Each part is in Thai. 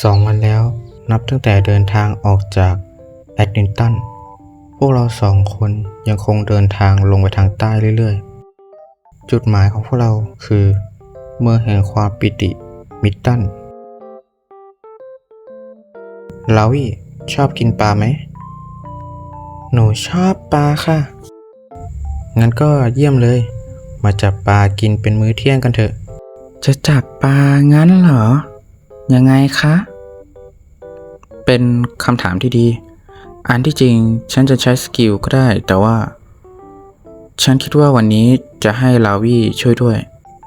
สองวันแล้วนับตั้งแต่เดินทางออกจากแอดนินตัน พวกเราสองคนยังคงเดินทางลงไปทางใต้เรื่อยๆ จุดหมายของพวกเราคือ เมืองแห่งความปิติมิตตันลาวี่ชอบกินปลาไหม หนูชอบปลาค่ะ งั้นก็เยี่ยมเลย มาจับปลากินเป็นมื้อเที่ยงกันเถอะ จะจับปลางั้นเหรอ ยังไงคะ เป็นคำถามที่ดี อันที่จริงฉันจะใช้สกิลก็ได้ แต่ว่า ฉันคิดว่าวันนี้จะให้ลาวี่ช่วยด้วย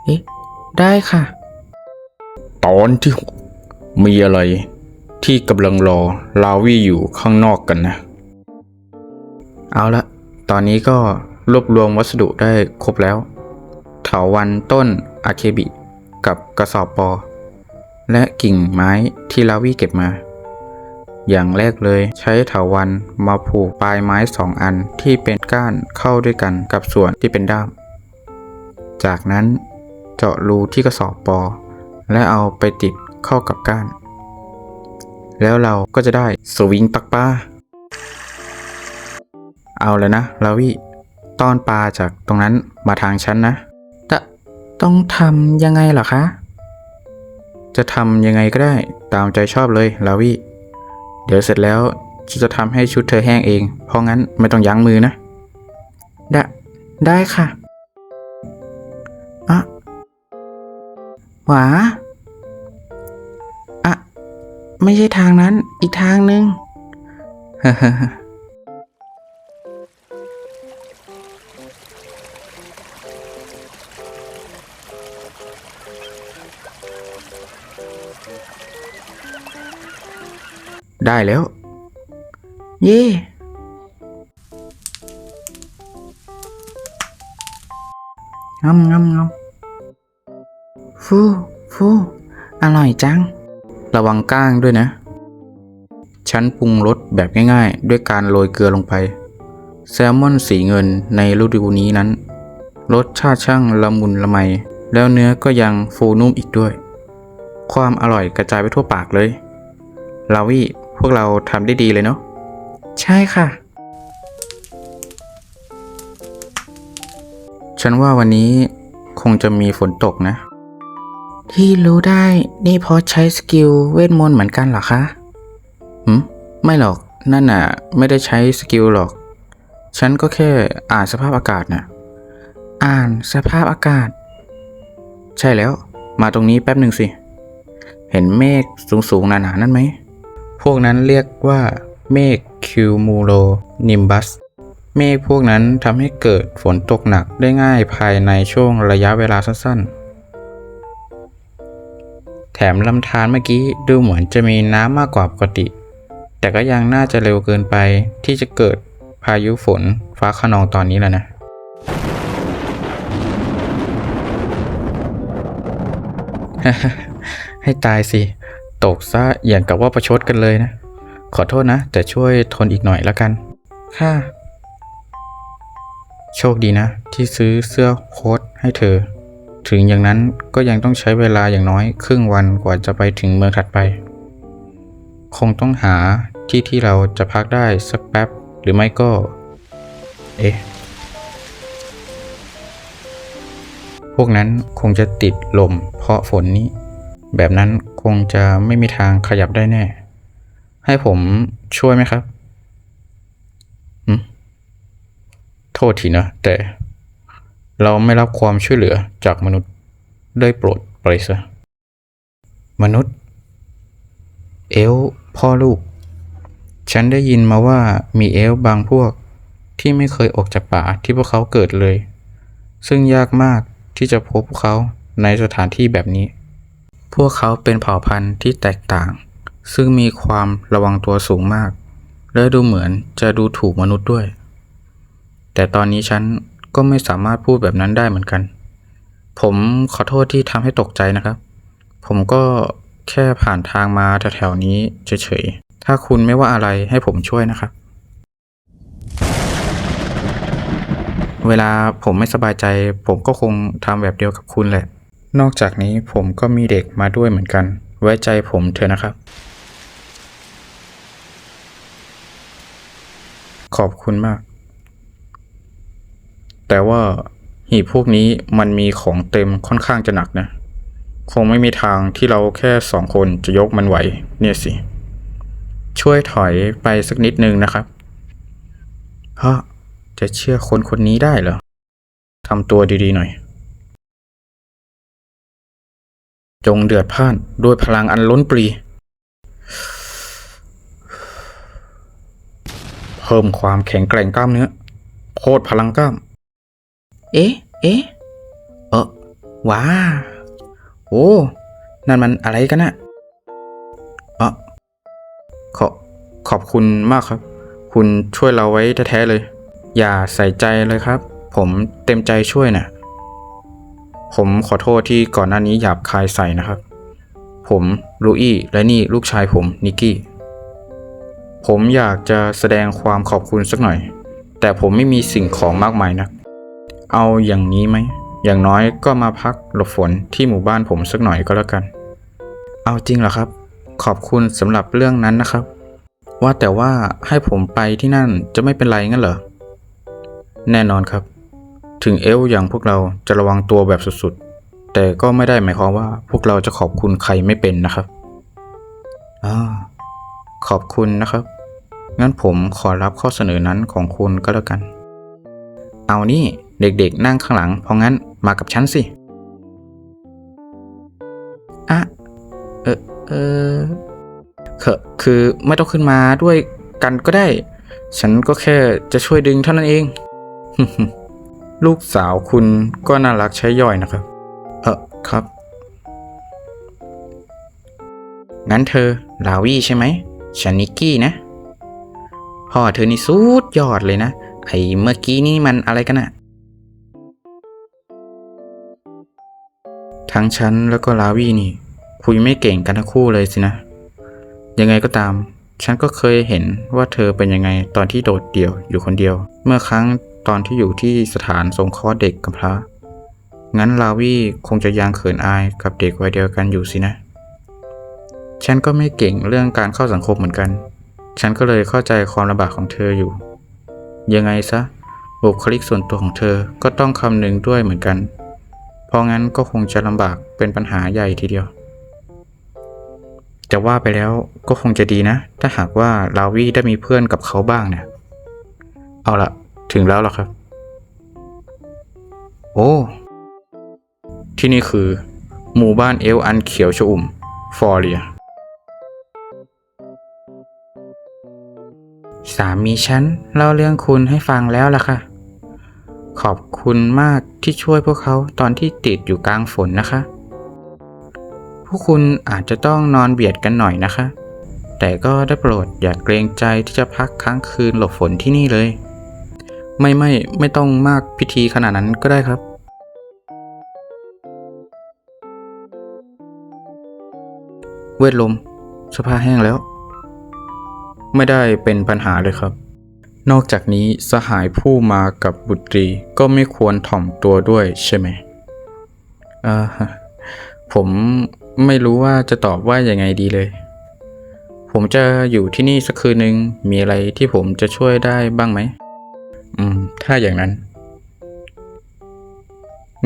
เอ๊ะ ได้ค่ะ ตอนที่หกมีอะไรที่กำลังรอลาวี่อยู่ข้างนอกกันนะ เอาละ ตอนนี้ก็รวบรวมวัสดุได้ครบแล้ว เถาวันต้นอาเคบิ กับกระสอบปอ และกิ่งไม้ที่ลาวี่เก็บมา อย่างแรกเลยใช้เถาวันมาผูกปลายไม้สองอันที่เป็นก้านเข้าด้วยกันกับส่วนที่เป็นด้าม จากนั้นเจาะรูที่กระสอบปอ และเอาไปติดเข้ากับก้าน แล้วเราก็จะได้สวิงตักปลาเอาเลยนะลาวี่ต้อนปลาจากตรงนั้นมาทางฉันนะ ตะต้องทำยังไงเหรอคะ จะทำยังไงก็ได้ตามใจชอบเลยลาวี่เดี๋ยวเสร็จแล้วฉันจะทำให้ชุดเธอแห้งเอง เพราะงั้นไม่ต้องยั้งมือนะ ได้ได้ค่ะอะหวาอะ ไม่ใช่ทางนั้นอีกทางนึง ได้แล้ว เย่งำงำงำฟูฟูอร่อยจัง ระวังก้างด้วยนะ ฉันปรุงรสแบบง่ายๆ ด้วยการโรยเกลือลงไป แซลมอนสีเงินในฤดูนี้นั้น รสชาติช่างละมุนละไม แล้วเนื้อก็ยังฟูนุ่มอีกด้วย ความอร่อยกระจายไปทั่วปากเลย ลาวี่ พวกเราทำได้ดีเลยเนาะ ใช่ค่ะ ฉันว่าวันนี้คงจะมีฝนตกนะ ที่รู้ได้นี่เพราะใช้สกิลเวทมนต์เหมือนกันเหรอคะหืมไม่หรอก นั่นน่ะ ไม่ได้ใช้สกิลหรอก ฉันก็แค่อ่านสภาพอากาศน่ะ อ่านสภาพอากาศ ใช่แล้ว มาตรงนี้แป๊บหนึ่งสิ เห็นเมฆสูงๆหนาๆนั่นไหม พวกนั้นเรียกว่าเมฆคิวมูโลนิมบัส เมฆพวกนั้นทำให้เกิดฝนตกหนักได้ง่ายภายในช่วงระยะเวลาสั้นๆ แถมลำธารเมื่อกี้ดูเหมือนจะมีน้ำมากกว่าปกติ แต่ก็ยังน่าจะเร็วเกินไปที่จะเกิดพายุฝนฟ้าขนองตอนนี้แล้วนะให้ตายสิ ตกซะอย่างกับว่าประชดกันเลยนะ ขอโทษนะ แต่ช่วยทนอีกหน่อยแล้วกัน ค่ะ โชคดีนะ ที่ซื้อเสื้อโค้ทให้เธอ ถึงอย่างนั้นก็ยังต้องใช้เวลาอย่างน้อยครึ่งวันกว่าจะไปถึงเมืองถัดไป คงต้องหาที่ที่เราจะพักได้สักแป๊บหรือไม่ก็ เอ๊ะ พวกนั้นคงจะติดลมเพราะฝนนี้ แบบนั้นคงจะไม่มีทางขยับได้แน่ ให้ผมช่วยไหมครับโทษทีนะ แต่เราไม่รับความช่วยเหลือจากมนุษย์ได้โปรดไปซะมนุษย์ เอลพ่อลูก ฉันได้ยินมาว่ามีเอลบางพวกที่ไม่เคยออกจากป่าที่พวกเขาเกิดเลย ซึ่งยากมากที่จะพบพวกเขาในสถานที่แบบนี้ พวกเขาเป็นเผ่าพันธุ์ที่แตกต่าง ซึ่งมีความระวังตัวสูงมาก และดูเหมือนจะดูถูกมนุษย์ด้วย แต่ตอนนี้ฉันก็ไม่สามารถพูดแบบนั้นได้เหมือนกัน ผมขอโทษที่ทำให้ตกใจนะครับ ผมก็แค่ผ่านทางมาแถวๆนี้เฉยๆ ถ้าคุณไม่ว่าอะไรให้ผมช่วยนะครับ เวลาผมไม่สบายใจ ผมก็คงทำแบบเดียวกับคุณแหละ นอกจากนี้ผมก็มีเด็กมาด้วยเหมือนกัน ไว้ใจผมเถอะนะครับ ขอบคุณมาก แต่ว่าหีบพวกนี้มันมีของเต็มค่อนข้างจะหนักนะ คงไม่มีทางที่เราแค่สองคนจะยกมันไหว เนี่ยสิ ช่วยถอยไปสักนิดนึงนะครับฮะจะเชื่อคนคนนี้ได้เหรอทำตัวดีๆหน่อย จงเดือดพล่านด้วยพลังอันล้นปรี เพิ่มความแข็งแกร่งกล้ามเนื้อโคตรพลังกล้าม เอ๊ะ เอ๊ะ เออว้า โอ้ นั่นมันอะไรกันนะอะขอขอบคุณมากครับ คุณช่วยเราไว้แท้ๆเลย อย่าใส่ใจเลยครับ ผมเต็มใจช่วยน่ะ ผมขอโทษที่ก่อนหน้านี้หยาบคายใส่นะครับ ผมลูอี้และนี่ลูกชายผมนิกกี้ ผมอยากจะแสดงความขอบคุณสักหน่อย แต่ผมไม่มีสิ่งของมากมายนะัก เอาอย่างนี้ไหม อย่างน้อยก็มาพักหลบฝนที่หมู่บ้านผมสักหน่อยก็แล้วกัน เอาจริงเหรอครับ ขอบคุณสำหรับเรื่องนั้นนะครับ ว่าแต่ว่าให้ผมไปที่นั่นจะไม่เป็นไรงั้นเหรอ แน่นอนครับ ถึงเอลอย่างพวกเราจะระวังตัวแบบสุดๆ แต่ก็ไม่ได้หมายความว่าพวกเราจะขอบคุณใครไม่เป็นนะครับอ่าขอบคุณนะครับ งั้นผมขอรับข้อเสนอนั้นของคุณก็แล้วกัน เอานี่เด็กๆนั่งข้างหลัง เพราะงั้นมากับฉันสิ อะเออเออคือคือไม่ต้องขึ้นมาด้วยกันก็ได้ ฉันก็แค่จะช่วยดึงเท่านั้นเอง ลูกสาวคุณก็น่ารักใช้ย่อยนะครับ เออครับ งั้นเธอ ลาวี่ใช่ไหมฉันนิกกี้นะ พ่อเธอนี่สุดยอดเลยนะ ไอ้เมื่อกี้นี่มันอะไรกันอะทั้งฉันแล้วก็ลาวี่นี่ คุยไม่เก่งกันทั้งคู่เลยสินะ ยังไงก็ตาม ฉันก็เคยเห็นว่าเธอเป็นยังไงตอนที่โดดเดี่ยวอยู่คนเดียว เมื่อครั้ง ตอนที่อยู่ที่สถานสงเคราะห์เด็กกำพร้า งั้นลาวี่คงจะยังเขินอายกับเด็กวัยเดียวกันอยู่สินะ ฉันก็ไม่เก่งเรื่องการเข้าสังคมเหมือนกัน ฉันก็เลยเข้าใจความลำบากของเธออยู่ ยังไงซะ บุคลิกส่วนตัวของเธอก็ต้องคำนึงด้วยเหมือนกัน เพราะงั้นก็คงจะลำบากเป็นปัญหาใหญ่ทีเดียวจะว่าไปแล้วก็คงจะดีนะ ถ้าหากว่าลาวี่ได้มีเพื่อนกับเขาบ้างเนี่ย เอาละ ถึงแล้วล่ะครับ โอ้ ที่นี่คือ หมู่บ้านเอลอันเขียวชอุ่ม ฟอร์เรีย สามีฉันเล่าเรื่องคุณให้ฟังแล้วล่ะค่ะ ขอบคุณมากที่ช่วยพวกเขาตอนที่ติดอยู่กลางฝนนะคะ พวกคุณอาจจะต้องนอนเบียดกันหน่อยนะคะ แต่ก็ได้โปรดอย่าเกรงใจที่จะพักค้างคืนหลบฝนที่นี่เลย ไม่ไม่ไม่ต้องมากพิธีขนาดนั้นก็ได้ครับ เวทลมสภาแห้งแล้ว ไม่ได้เป็นปัญหาเลยครับ นอกจากนี้สหายผู้มากับบุตรีก็ไม่ควรถ่อมตัวด้วยใช่ไหมอ่าผมไม่รู้ว่าจะตอบว่ายังไงดีเลย ผมจะอยู่ที่นี่สักคืนหนึ่งมีอะไรที่ผมจะช่วยได้บ้างไหม อืม ถ้าอย่างนั้น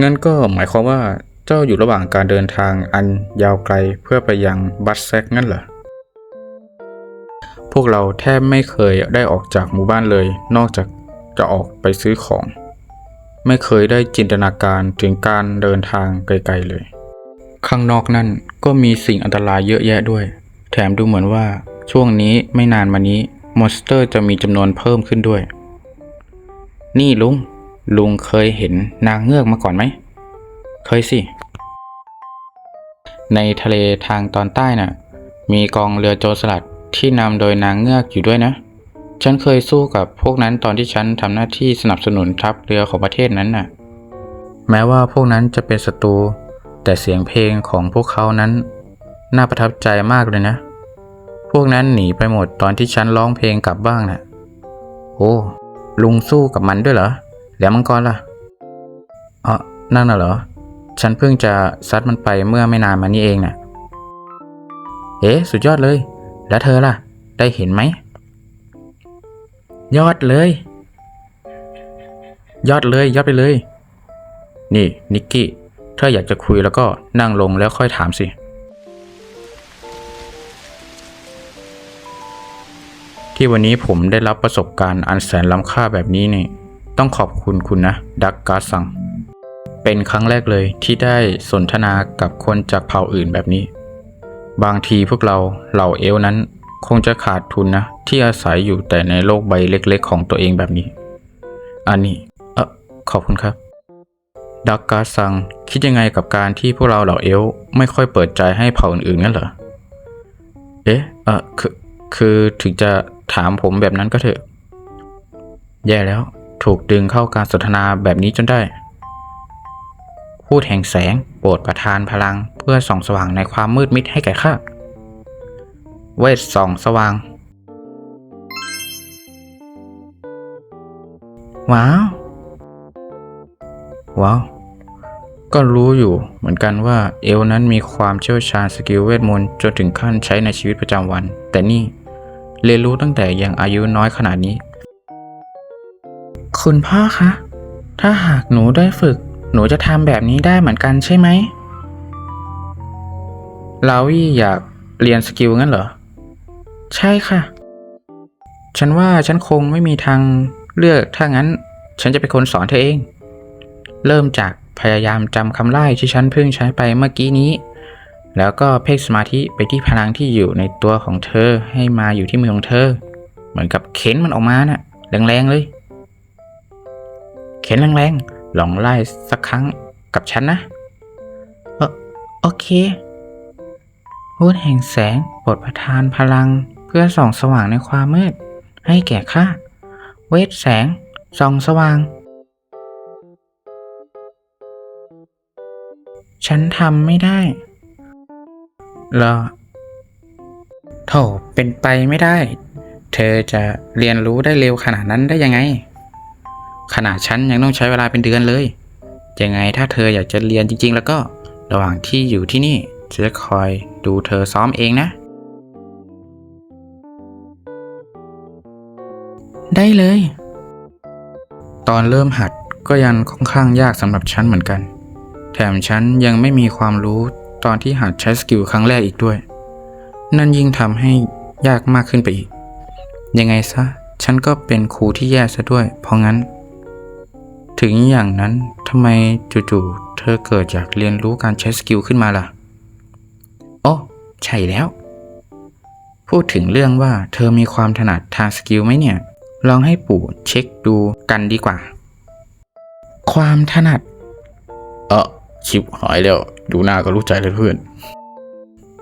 งั้นก็หมายความว่าเจ้าอยู่ระหว่างการเดินทางอันยาวไกลเพื่อไปยังบัตแซกงั้นเหรอ พวกเราแทบไม่เคยได้ออกจากหมู่บ้านเลย นอกจากจะออกไปซื้อของ ไม่เคยได้จินตนาการถึงการเดินทางไกลๆเลย ข้างนอกนั่นก็มีสิ่งอันตรายเยอะแยะด้วย แถมดูเหมือนว่าช่วงนี้ไม่นานมานี้มอนสเตอร์จะมีจำนวนเพิ่มขึ้นด้วย นี่ลุง ลุงเคยเห็นนางเงือกมาก่อนไหม เคยสิ ในทะเลทางตอนใต้น่ะ มีกองเรือโจรสลัดที่นำโดยนางเงือกอยู่ด้วยนะ ฉันเคยสู้กับพวกนั้นตอนที่ฉันทำหน้าที่สนับสนุนทัพเรือของประเทศนั้นน่ะ แม้ว่าพวกนั้นจะเป็นศัตรู แต่เสียงเพลงของพวกเขานั้น น่าประทับใจมากเลยนะ พวกนั้นหนีไปหมดตอนที่ฉันร้องเพลงกลับบ้างน่ะ โอ้ ลุงสู้กับมันด้วยเหรอ แล้วมังกรล่ะอ๋อนั่นน่ะเหรอ ฉันเพิ่งจะซัดมันไปเมื่อไม่นานมานี้เองน่ะ เอ๊ะสุดยอดเลย แล้วเธอล่ะ ได้เห็นไหม ยอดเลย ยอดเลยยอดไปเลย นี่นิกกี้ ถ้าอยากจะคุยแล้วก็นั่งลงแล้วค่อยถามสิ ที่วันนี้ผมได้รับประสบการณ์อันแสนล้ำค่าแบบนี้นี่ต้องขอบคุณคุณนะ ดักการ์สัง เป็นครั้งแรกเลยที่ได้สนทนากับคนจากเผ่าอื่นแบบนี้ บางทีพวกเราเหล่าเอลนั้น คงจะขาดทุนนะ ที่อาศัยอยู่แต่ในโลกใบเล็กๆ ของตัวเองแบบนี้ อันนี้ เออขอบคุณครับ ดักการ์ซังคิดยังไงกับการที่พวกเราเหล่าเอลไม่ค่อยเปิดใจให้เผ่าอื่นๆงั้นเหรอ เอ๊ะ เออคือ คือถึงจะถามผมแบบนั้นก็เถอะ แย่แล้ว ถูกดึงเข้าการสนทนาแบบนี้จนได้ พูดแห่งแสงโปรดประทานพลังเพื่อส่องสว่างในความมืดมิดให้แก่ข้า เวทส่องสว่าง ว้าว ว้าว ก็รู้อยู่เหมือนกันว่าเอลนั้นมีความเชี่ยวชาญสกิลเวทมนต์จนถึงขั้นใช้ในชีวิตประจำวัน แต่นี่ เรียนรู้ตั้งแต่ยังอายุน้อยขนาดนี้ คุณพ่อคะ ถ้าหากหนูได้ฝึก หนูจะทำแบบนี้ได้เหมือนกันใช่ไหมลาวี่อยากเรียนสกิลงั้นเหรอ ใช่ค่ะ ฉันว่าฉันคงไม่มีทางเลือกถ้างั้น ฉันจะเป็นคนสอนเธอเอง เริ่มจากพยายามจำคำไล่ที่ฉันเพิ่งใช้ไปเมื่อกี้นี้ แล้วก็เพ่งสมาธิไปที่พลังที่อยู่ในตัวของเธอให้มาอยู่ที่มือของเธอ เหมือนกับเข็นมันออกมาน่ะแรงๆเลย เข็นแรงๆลองไล่สักครั้งกับฉันนะเออโอเคพูดแห่งแสงโปรดประทานพลังเพื่อส่องสว่างในความมืด ให้แก่ข้าเวทแสงส่องสว่าง ฉันทำไม่ได้ เหรอโถเป็นไปไม่ได้ เธอจะเรียนรู้ได้เร็วขนาดนั้นได้ยังไง ขนาดฉันยังต้องใช้เวลาเป็นเดือนเลย ยังไงถ้าเธออยากจะเรียนจริง ๆ แล้วก็ระหว่างที่อยู่ที่นี่จะคอยดูเธอซ้อมเองนะ ได้เลย ตอนเริ่มหัดก็ยังค่อนข้างยากสำหรับฉันเหมือนกัน แถมฉันยังไม่มีความรู้ ตอนที่หัดใช้สกิลครั้งแรกอีกด้วย นั่นยิ่งทำให้ยากมากขึ้นไปอีก ยังไงซะ ฉันก็เป็นครูที่แย่ซะด้วย เพราะงั้น ถึงอย่างนั้นทำไมจู่ๆเธอเกิดอยากเรียนรู้การใช้สกิลขึ้นมาล่ะโอ้ใช่แล้ว พูดถึงเรื่องว่าเธอมีความถนัดทางสกิลไหมเนี่ย ลองให้ปู่เช็คดูกันดีกว่า ความถนัด ชิบหายแล้ว ดูหน้าก็รู้ใจเลยเพื่อน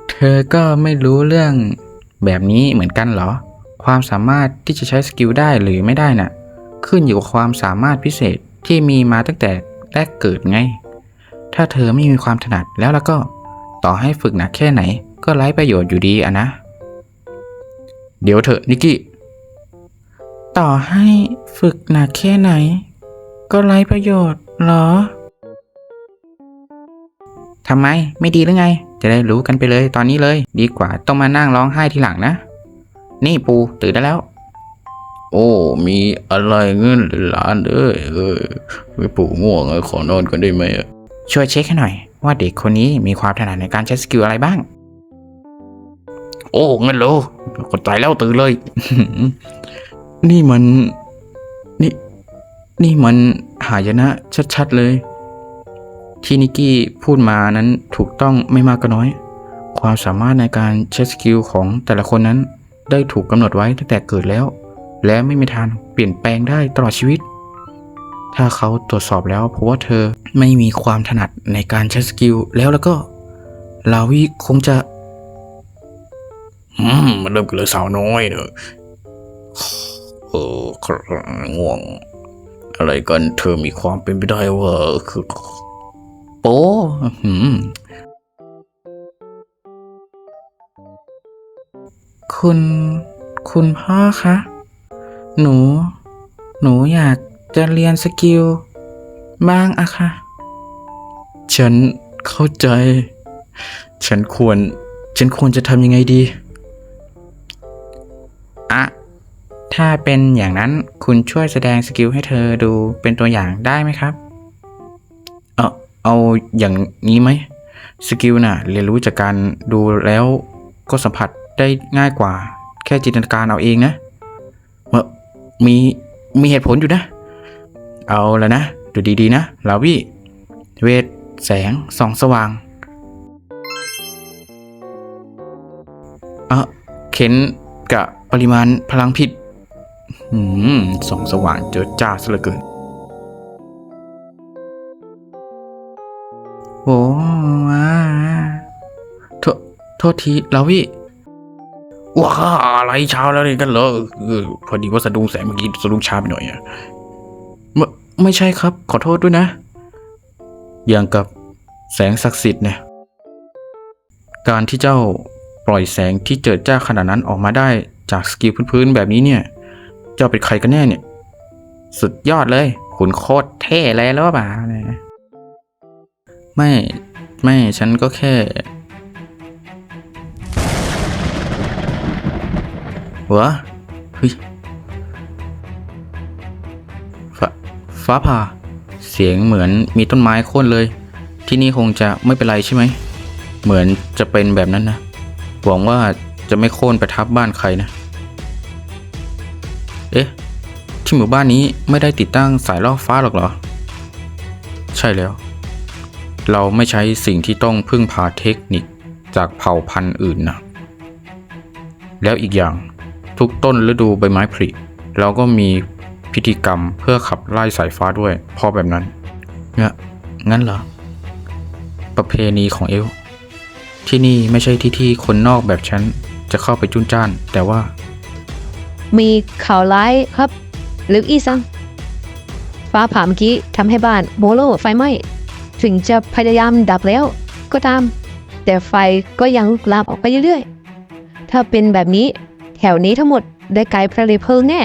เธอก็ไม่รู้เรื่องแบบนี้เหมือนกันเหรอ ความสามารถที่จะใช้สกิลได้หรือไม่ได้น่ะ ขึ้นอยู่กับความสามารถพิเศษที่มีมาตั้งแต่แรกเกิดไง ถ้าเธอไม่มีความถนัดแล้วแล้วก็ต่อให้ฝึกหนักแค่ไหน ก็ไร้ประโยชน์อยู่ดีอะนะ เดี๋ยวเถอะนิกกี้ ต่อให้ฝึกหนักแค่ไหน ก็ไร้ประโยชน์เหรอ ทำไมไม่ดีหรือไง จะได้รู้กันไปเลยตอนนี้เลย ดีกว่าต้องมานั่งร้องไห้ทีหลังนะ นี่ปูตื่นได้แล้ว โอ้ มีอะไรเงินหลานเอ้ยเออไม่ปูง่วงขอนอนกันได้ไหมช่วยเช็คให้หน่อย ว่าเด็กคนนี้มีความถนัดในการใช้สกิลอะไรบ้าง โอ้เงินโลกดใจแล้วตื่นเลย นี่มัน นี่ นี่มันหายนะชัดๆเลย ที่นิกกี้พูดมานั้นถูกต้องไม่มากก็น้อย ความสามารถในการใช้สกิลของแต่ละคนนั้นได้ถูกกำหนดไว้ตั้งแต่เกิดแล้ว และไม่มีทางเปลี่ยนแปลงได้ตลอดชีวิต ถ้าเขาตรวจสอบแล้วเพราะว่าเธอไม่มีความถนัดในการใช้สกิลแล้วแล้วก็ ลาวิคงจะ อืม มันเริ่มกันเลยสาวน้อยเนอะเออง่วง อะไรกันเธอมีความเป็นไปได้ว่าคือ ป้อื้อหืมคุณ คุณพ่อคะ หนู หนูอยากจะเรียนสกิล บ้างอะค่ะฉฉันเข้าใจ ฉันควร ฉันควรจะทำยังไงดี อะถ้าเป็นอย่างนั้นคุณช่วยแสดงสกิลให้เธอดูเป็นตัวอย่างได้ไหมครับ เอาอย่างนี้ไหมสกิลน่ะเรียนรู้จากการดูแล้วก็สัมผัสได้ง่ายกว่า แค่จินตนาการเอาเองนะเอ่อมีมีเหตุผลอยู่นะ เอาแล้วนะ ดูดีๆนะลาวิเวท แสงส่องสว่างเอะเข็นกับปริมาณพลังผิดอืมสองสว่างเจอจ้าซะเหลือเกิน โทษทีลาวิว้าอะไรเช้าแล้วนี่กันเหรออพอดีว่าสะดุ้งแสงเมื่อกี้สะดุ้งช้าไปหน่อยอะไม่ไม่ใช่ครับ ขอโทษด้วยนะ อย่างกับแสงศักดิ์สิทธิ์เนี่ย การที่เจ้าปล่อยแสงที่เจิดจ้าขนาดนั้นออกมาได้จากสกิลพื้นๆแบบนี้เนี่ย เจ้าเป็นใครกันแน่เนี่ย สุดยอดเลยคุณโคตรเท่เลยแล้วป่ะไม่ ไม่ ฉันก็แค่ วะเฮ้ยฟ้าฟ้าผ่า เสียงเหมือนมีต้นไม้โค่นเลย ที่นี่คงจะไม่เป็นไรใช่ไหม เหมือนจะเป็นแบบนั้นนะหวังว่าจะไม่โค่นไปทับบ้านใครนะ เอ๊ะ ที่หมู่บ้านนี้ไม่ได้ติดตั้งสายล่อฟ้าหรอกเหรอ ใช่แล้ว เราไม่ใช้สิ่งที่ต้องพึ่งพาเทคนิคจากเผ่าพันธุ์อื่นนะ แล้วอีกอย่าง ทุกต้นฤดูใบไม้ผลิเราก็มีพิธีกรรมเพื่อขับไล่สายฟ้าด้วย พอแบบนั้นเนี่ยงั้นเหรอ ประเพณีของเอล ที่นี่ไม่ใช่ที่ที่คนนอกแบบฉันจะเข้าไปจุนจ้าน แต่ว่า มีข่าวร้ายครับลึกอีซัง ฟ้าผ่าเมื่อกี้ทำให้บ้านโมโลไฟไหม้ถึงจะพยายามดับแล้วก็ตาม แต่ไฟก็ยังลุกลามออกไปเรื่อยๆ ถ้าเป็นแบบนี้ แถวนี้ทั้งหมดได้กลายเป็นเพิงแน่